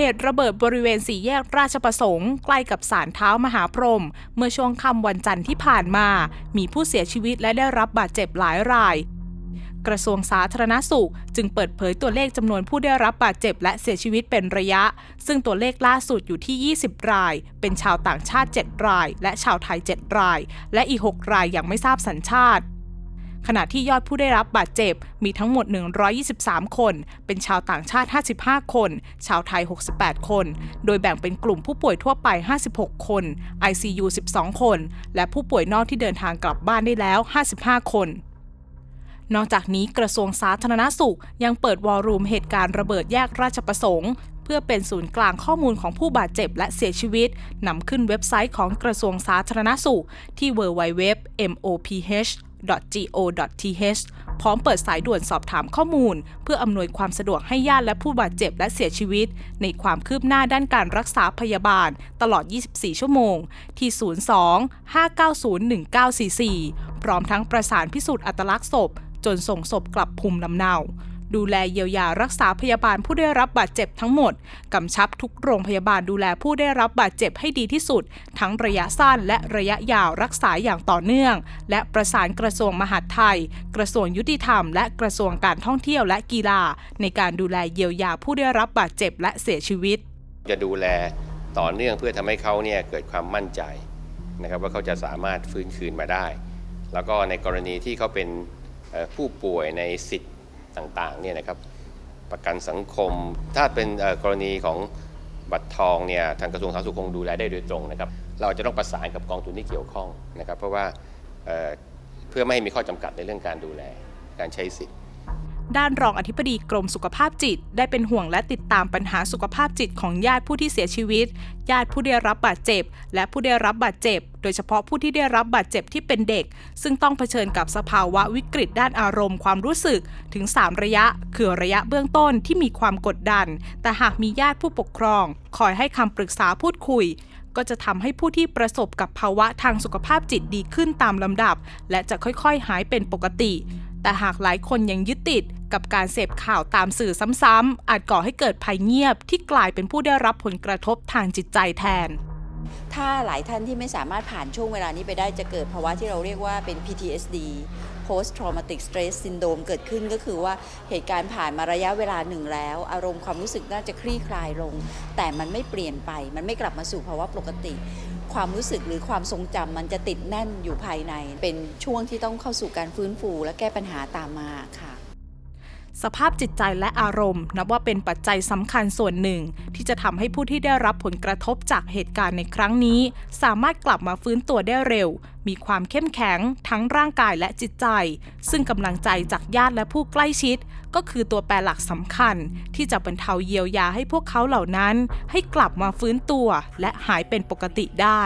เหตุระเบิดบริเวณสี่แยกราชประสงค์ใกล้กับศาลเท้ามหาพรหมเมื่อช่วงค่ำวันจันทร์ที่ผ่านมา มีผู้เสียชีวิตและได้รับบาดเจ็บหลายราย กระทรวงสาธารณสุข จึงเปิดเผยตัวเลขจำนวนผู้ได้รับบาดเจ็บและเสียชีวิตเป็นระยะ ซึ่งตัวเลขล่าสุดอยู่ที่ 20 ราย เป็นชาวต่างชาติ 7 ราย และชาวไทย 7 ราย และอีก 6 รายยังไม่ทราบสัญชาติ ขณะที่ยอดผู้ได้รับบาดเจ็บมีทั้งหมด 123 คน เป็นชาวต่างชาติ 55 คน ชาวไทย 68 คน โดยแบ่งเป็นกลุ่มผู้ป่วยทั่วไป 56 คน ICU 12 คน และผู้ป่วยนอกที่เดินทางกลับบ้านได้แล้ว 55 คนนอกจากนี้กระทรวงสาธารณสุขยังเปิดวอลลุ่มเหตุการณ์ระเบิดแยกราชประสงค์ เพื่อเป็นศูนย์กลางข้อมูลของผู้บาดเจ็บและเสียชีวิตนำขึ้นเว็บไซต์ของกระทรวงสาธารณสุขที่ www.moph www.go.th พร้อมเปิดสายด่วนสอบถามข้อมูล เพื่ออำนวยความสะดวกให้ญาติและผู้บาดเจ็บและเสียชีวิต ในความคืบหน้าด้านการรักษาพยาบาล ตลอด 24 ชั่วโมง ที่ 02 590 1944 พร้อมทั้งประสานพิสูจน์อัตลักษณ์ศพ จนส่งศพกลับภูมิลำเนา ดูแลเยียวยารักษาพยาบาลผู้ได้รับบาดเจ็บทั้งหมด กำชับทุกโรงพยาบาลดูแลผู้ได้รับบาดเจ็บให้ดีที่สุด ทั้งระยะสั้นและระยะยาวรักษาอย่างต่อเนื่อง และประสานกระทรวงมหาดไทย กระทรวงยุติธรรม และกระทรวงการท่องเที่ยวและกีฬา ในการดูแลเยียวยาผู้ได้รับบาดเจ็บและเสียชีวิต จะดูแลต่อเนื่องเพื่อทำให้เขาเนี่ยเกิดความมั่นใจนะครับว่าเขาจะสามารถฟื้นคืนมาได้ แล้วก็ในกรณีที่เขาเป็นผู้ป่วยในสิทธิ์ ต่างๆเนี่ยนะครับประกันสังคม ถ้าเป็นกรณีของบัตรทองเนี่ยทางกระทรวงสาธารณสุขคงดูแลได้โดยตรงนะครับเราจะต้องประสานกับกองทุนที่เกี่ยวข้องนะครับเพราะว่าเเพื่อไม่ให้มีข้อจำกัดในเรื่องการดูแลการใช้สิทธิ์ ด้านรองอธิบดีกรมสุขภาพจิต ได้เป็นห่วงและติดตามปัญหาสุขภาพจิตของญาติผู้ที่เสียชีวิต ญาติผู้ได้รับบาดเจ็บ และผู้ได้รับบาดเจ็บ โดยเฉพาะผู้ที่ได้รับบาดเจ็บที่เป็นเด็ก ซึ่งต้องเผชิญกับสภาวะวิกฤตด้านอารมณ์ความรู้สึกถึง 3 ระยะ คือระยะเบื้องต้นที่มีความกดดัน แต่หากมีญาติผู้ปกครอง คอยให้คำปรึกษาพูดคุยก็จะทำให้ผู้ที่ประสบกับภาวะทางสุขภาพจิตดีขึ้นตามลำดับ และจะค่อยๆ หายเป็นปกติ แต่หากหลายคนยังยึดติด กับการเสพข่าวตามสื่อซ้ำๆอาจก่อให้เกิดภัยเงียบที่กลายเป็นผู้ได้รับผลกระทบทางจิตใจแทน ถ้าหลายท่านที่ไม่สามารถผ่านช่วงเวลานี้ไปได้จะเกิดภาวะที่เราเรียกว่าเป็น PTSD post traumatic stress syndrome เกิดขึ้นก็คือว่าเหตุการณ์ผ่านมาระยะเวลาหนึ่งแล้ว อารมณ์ความรู้สึกน่าจะคลี่คลายลง แต่มันไม่เปลี่ยนไป มันไม่กลับมาสู่ภาวะปกติ ความรู้สึกหรือความทรงจำมันจะติดแน่นอยู่ภายใน เป็นช่วงที่ต้องเข้าสู่การฟื้นฟูและแก้ปัญหาตามมาค่ะ สภาพจิตใจและอารมณ์ นับว่าเป็นปัจจัยสำคัญส่วนหนึ่ง ที่จะทำให้ผู้ที่ได้รับผลกระทบจากเหตุการณ์ในครั้งนี้ สามารถกลับมาฟื้นตัวได้เร็ว มีความเข้มแข็ง ทั้งร่างกายและจิตใจ ซึ่งกำลังใจจากญาติและผู้ใกล้ชิด ก็คือตัวแปรหลักสำคัญ ที่จะบรรเทาเยียวยาให้พวกเขาเหล่านั้น ให้กลับมาฟื้นตัว และหายเป็นปกติได้